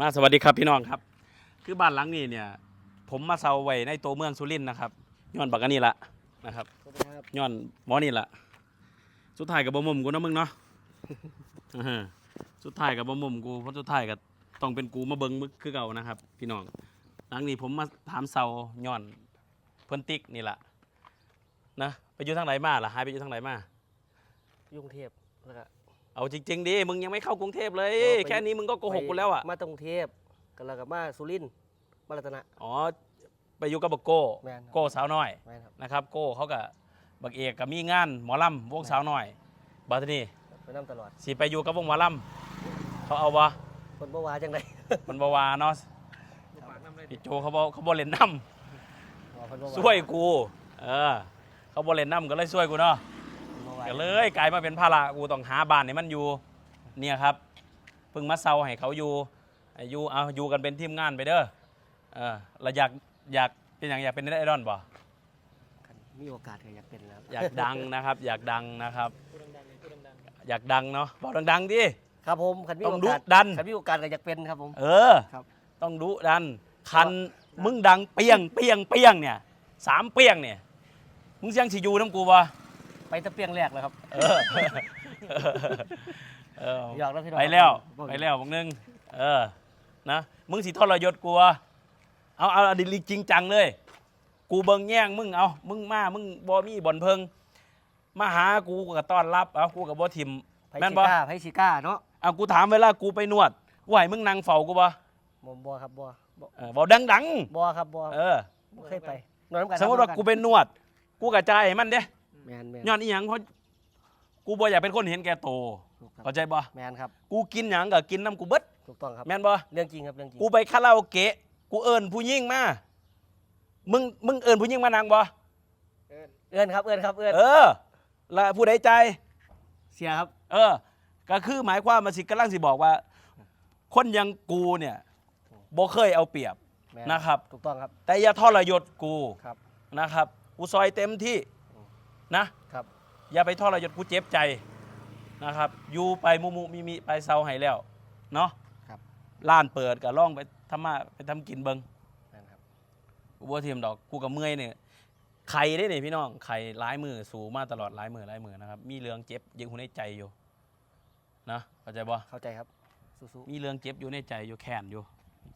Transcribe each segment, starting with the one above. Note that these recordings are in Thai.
มาสวัสดีครับพี่น้องครับ คือบ้านหลังนี้เนี่ย ผมมาเซาไว้ในตัวเมืองสุรินทร์นะครับย้อนบักอันนี้ละนะครับสวัสดีครับย้อนหมอนี่ละสุดท้ายกับบ่มุมกูเนาะมึงเนาะอื้อหือสุดท้ายกับบ่มุมกูเพราะสุดท้ายก็ต้องเป็นกูมาเบิ่งมึกคือเก่านะครับ พี่น้องหลังนี้ผมมาถามเซาย้อนเพิ่นติ๊กนี่ละนะไปอยู่ทางไหนมาล่ะหายไปอยู่ทางไหนมาอยกรุงเทพแล้วก็ เอาจริงๆดิมึงยังไม่เข้ากรุงเทพเลยอ๋อไปแค่นี้มึงก็โกหกกูแล้วอะมาตกรุงเทพก็แล้วก็มาสุรินทร์มารัตนะ อ๋อไปอยู่กับบักโก้แม่นครับ โก้สาวน้อยแม่นครับนะครับ โก้เขากับบักเอกกับมีงานหมอลำวงสาวน้อยบัดนี้ไปนํตลอดสิไปอยู่กับวงหมอลำเขาเอาวะคนบ่ว่าจังได๋มันบวาเนาะพี่โจเขาบอกเขาบอเล่นน้อ๋อเพิ่นบ่ำช่วยกู เออ เขาบอเล่นน้ำก็เลยช่วยกูเนาะบ่ว่า ก็เลยกลายมาเป็นภาระกูต้องหาบ้านให้มันอยู่เนี่ยครับเพิ่งมาเซาให้เขาอยู่ให้อยู่เอาอยู่กันเป็นทีมงานไปเด้อเออเราอยากอยากเป็นอย่างอยากเป็นไอดอลบ่คันมีโอกาสก็อยากเป็นแล้วอยากดังนะครับ อยากดังนะครับ อยากดังเนาะบอกดังๆดิครับผมคันมีต้องโอกาสดุดันคันมีโอกาสก็อยากเป็นครับผม เออ ครับ ต้องดุดัน คันมึงดังเปี้ยงเปี้ยงเปี้ยงเนี่ยสามเปี้ยงเนี่ย มึงยังสิอยูน้ำกูปะ ไปแตะเปียงแรกเลยครับ เออเอออยากแล้วพี่น้องไปแล้วบ่ไปแล้วบอกนึงเออนะมึงสิทรยศกูวะเอาเอาเอาดิจริงจังเลย กูเบิงแย่งมึงเอามึงมามึงบอมีบ่อนเพิงมาหากูก็ต้อนรับเอากูกับบ่ทิมไผแม่นสิบ่กล้าไผสิกล้าเนาะเอากูถามเวลากูไปนวดกูให้มึงนั่งเฝ้ากูปะบ่บ่ครับบ่บ่เออบอกดังบ่ครับบ่ๆเออบ่เคยไปนอนนำกันสมมติว่ากูเป็นนวด กูกระจายให้มันเด้ แม่นแม่นย้อนอีหยังเพราะกูบ่อยากเป็นคนเห็นแก่โตวถูกครับเข้าใจบ่แม่นครับกูกินหยังก็กินน้ำกูเบิดถูกต้องครับ แม่นบ่เรื่องจริงครับเรื่องจริงกูไปคาราโอเกะกูเอิ้นผู้หญิงมามึงมึงเอิ้นผู้หญิงมานางบ่เอื้อนครับเอื้อนครับเอื้อนเออแล้วผู้ใดใจาย เสียครับ เออ ก็คือหมายความมาสิกำลังสิบอกว่า คนอยังกูเนี่ยบ่เคยเอาเปรียบ แม่นะครับ ถูกต้องครับ แต่อย่าทรยศกูครับ นะครับ กูซอยเต็มที่ นะ ครับ อย่าไปทรยศกูเจ็บใจนะครับ อยู่ไปมุมุมีมีไปเซาให้แล้วเนาะครับ ร้านเปิดก็ล่องไปทำมาไปทำกินเบิงนั่นครับ กูบ่เทียมดอกกูกับเมื่อยเนี่ยไข่ได้เนี่ยพี่น้องไข่ร้ายมือสูงมาตลอดร้ายมือร้ายมือนะครับ มีเรื่องเจ็บยังหูในใจอยู่นะเข้าใจบ่เข้าใจครับ สู้มีเรื่องเจ็บอยู่ในใจอยู่แค้นอยู่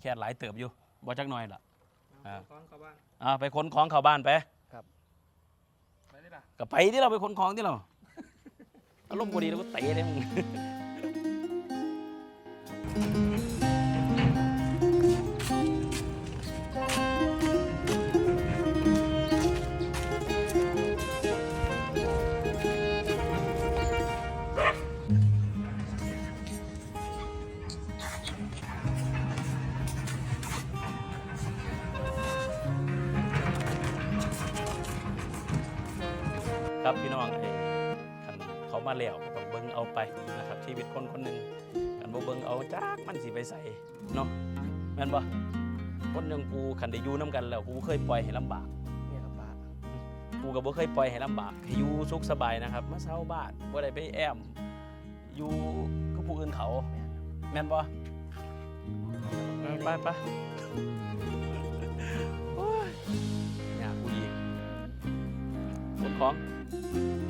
แค้นหลายเติบอยู่บ่จักหน่อยล่ะ อ่าของเขาบ้าง อ่าไปขนของเข้าบ้านไปไปได้ป่ะ ก็ไปที่เราไปคนของที่เราอารมณ์บ่ดีแล้วก็เตะเลยมึง ครับพี่น้องไอ้คันเขามาแล้วก็ต้องเบิ่งเอาไปนะครับชีวิตคนคนหนึ่งกันบ่เบิ่งเอาจากมันสิไปใส่เนาะแม่นบ่คนอย่างกูคันได้อยู่นํกันแล้วกูบ่เคยปล่อยให้ลำบากๆเนี่ยครับป้ากูก็บ่เคยปล่อยให้ลำบากให้อยู่สุขสบายนะครับมาเช่าบ้านบ่ได้ไปแอมอยู่กับผู้อื่นเขาแม่นบ่เออไปไปโอ้ยอยากกูอีกขนของ Bye.